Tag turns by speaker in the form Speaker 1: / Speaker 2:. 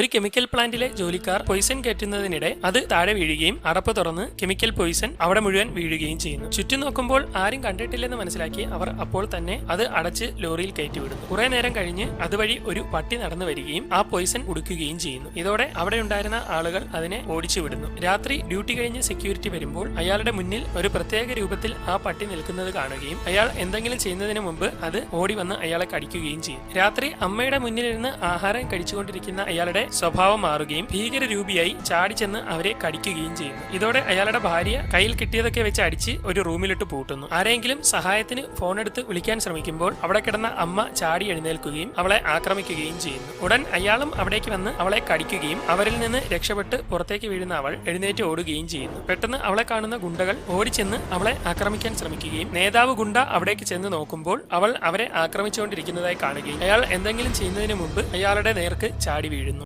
Speaker 1: ഒരു കെമിക്കൽ പ്ലാന്റിലെ ജോലിക്കാർ പോയിസൺ കയറ്റുന്നതിനിടെ അത് താഴെ വീഴുകയും അടപ്പ് തുറന്ന് കെമിക്കൽ പോയിസൺ അവിടെ മുഴുവൻ വീഴുകയും ചെയ്യുന്നു. ചുറ്റും നോക്കുമ്പോൾ ആരും കണ്ടിട്ടില്ലെന്ന് മനസ്സിലാക്കി അവർ അപ്പോൾ തന്നെ അത് അടച്ച് ലോറിയിൽ കയറ്റിവിടുന്നു. കുറെ നേരം കഴിഞ്ഞ് അതുവഴി ഒരു പട്ടി നടന്നു വരികയും ആ പോയിസൺ ഉടുക്കുകയും ചെയ്യുന്നു. ഇതോടെ അവിടെ ഉണ്ടായിരുന്ന ആളുകൾ അതിനെ ഓടിച്ചു വിടുന്നു രാത്രി ഡ്യൂട്ടി കഴിഞ്ഞ് സെക്യൂരിറ്റി വരുമ്പോൾ അയാളുടെ മുന്നിൽ ഒരു പ്രത്യേക രൂപത്തിൽ ആ പട്ടി നിൽക്കുന്നത് കാണുകയും അയാൾ എന്തെങ്കിലും ചെയ്യുന്നതിന് മുമ്പ് അത് ഓടി വന്ന് അയാളെ കടിക്കുകയും ചെയ്യും രാത്രി അമ്മയുടെ മുന്നിലിരുന്ന് ആഹാരം കഴിച്ചുകൊണ്ടിരിക്കുന്ന അയാളുടെ സ്വഭാവം മാറുകയും ഭീകരരൂപിയായി ചാടിച്ചെന്ന് അവരെ കടിക്കുകയും ചെയ്യുന്നു. ഇതോടെ അയാളുടെ ഭാര്യ കയ്യിൽ കിട്ടിയതൊക്കെ വെച്ച് അടിച്ച് ഒരു റൂമിലിട്ട് പൂട്ടുന്നു. ആരെങ്കിലും സഹായത്തിന് ഫോൺ എടുത്ത് വിളിക്കാൻ ശ്രമിക്കുമ്പോൾ അവിടെ കിടന്ന അമ്മ ചാടി എഴുന്നേൽക്കുകയും അവളെ ആക്രമിക്കുകയും ചെയ്യുന്നു. ഉടൻ അയാളും അവിടേക്ക് വന്ന് അവളെ കടിക്കുകയും അവരിൽ നിന്ന് രക്ഷപ്പെട്ട് പുറത്തേക്ക് വീഴുന്ന അവൾ എഴുന്നേറ്റ് ഓടുകയും ചെയ്യുന്നു. പെട്ടെന്ന് അവളെ കാണുന്ന ഗുണ്ടകൾ ഓടിച്ചെന്ന് അവളെ ആക്രമിക്കാൻ ശ്രമിക്കുകയും നേതാവ് ഗുണ്ട അവിടേക്ക് ചെന്ന് നോക്കുമ്പോൾ അവൾ അവരെ ആക്രമിച്ചുകൊണ്ടിരിക്കുന്നതായി കാണുകയും അയാൾ എന്തെങ്കിലും ചെയ്യുന്നതിന് മുമ്പ് അയാളുടെ നേർക്ക് ചാടി വീഴുന്നു.